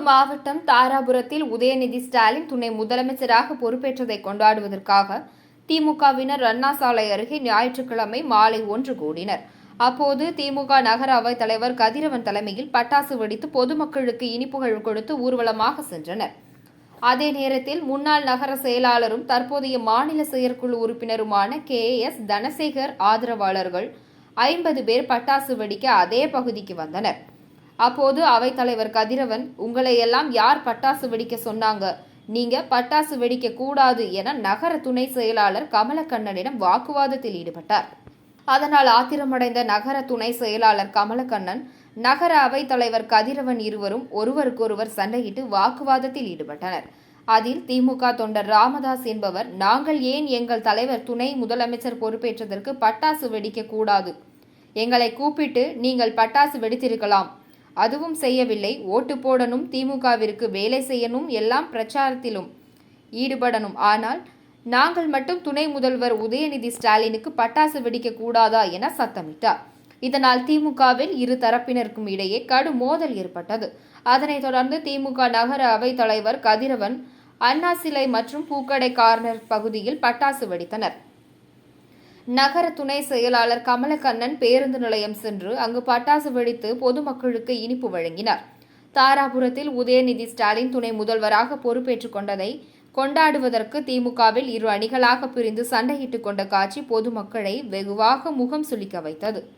மாவட்டம் தாராபுரத்தில் உதயநிதி ஸ்டாலின் துணை முதலமைச்சராக பொறுப்பேற்றதை கொண்டாடுவதற்காக திமுகவினர் அண்ணா சாலை அருகே ஞாயிற்றுக்கிழமை மாலை ஒன்று கூடினர். அப்போது திமுக நகர அவைத் தலைவர் கதிரவன் தலைமையில் பட்டாசு வெடித்து பொதுமக்களுக்கு இனிப்புகள் கொடுத்து ஊர்வலமாக சென்றனர். அதே நேரத்தில் முன்னாள் நகர செயலாளரும் தற்போதைய மாநில செயற்குழு உறுப்பினருமான கே. எஸ். தனசேகர் ஆதரவாளர்கள் ஐம்பது பேர் பட்டாசு வெடிக்க அதே பகுதிக்கு வந்தனர். அப்போது அவைத்தலைவர் கதிரவன் உங்களை எல்லாம் யார் பட்டாசு வெடிக்க சொன்னாங்க? நீங்க பட்டாசு வெடிக்க கூடாது என நகர துணை செயலாளர் கமலக்கண்ணனிடம் வாக்குவாதத்தில் ஈடுபட்டார். அதனால் ஆத்திரமடைந்த நகர துணை செயலாளர் கமலக்கண்ணன் நகர அவைத்தலைவர் கதிரவன் இருவரும் ஒருவருக்கொருவர் சண்டையிட்டு வாக்குவாதத்தில் ஈடுபட்டனர். அதில் திமுக தொண்டர் ராமதாஸ் என்பவர் நாங்கள் ஏன் எங்கள் தலைவர் துணை முதலமைச்சர் பொறுப்பேற்றதற்கு பட்டாசு வெடிக்க கூடாது? எங்களை கூப்பிட்டு நீங்கள் பட்டாசு வெடித்திருக்கலாம். அதுவும் செய்யவில்லை. ஓட்டு போடணும் திமுகவிற்கு வேலை செய்யணும் எல்லாம் பிரச்சாரத்திலும் ஈடுபடணும். ஆனால் நாங்கள் மட்டும் துணை முதல்வர் உதயநிதி ஸ்டாலினுக்கு பட்டாசு வெடிக்க கூடாதா என சத்தமிட்டார். இதனால் திமுகவில் இரு தரப்பினருக்கும் இடையே கடும் மோதல் ஏற்பட்டது. அதனைத் தொடர்ந்து திமுக நகர அவைத் தலைவர் கதிரவன் அண்ணா சிலை மற்றும் பூக்கடை கார்னர் பகுதியில் பட்டாசு வெடித்தனர். நகர துணை செயலாளர் கமலக்கண்ணன் பேருந்து நிலையம் சென்று அங்கு பட்டாசு வெடித்து பொதுமக்களுக்கு இனிப்பு வழங்கினார். தாராபுரத்தில் உதயநிதி ஸ்டாலின் துணை முதல்வராக பொறுப்பேற்றுக் கொண்டதை கொண்டாடுவதற்கு திமுகவில் இரு அணிகளாக பிரிந்து சண்டையிட்டுக் கொண்ட காட்சி பொதுமக்களை வெகுவாக முகம் சுளிக்க வைத்தது.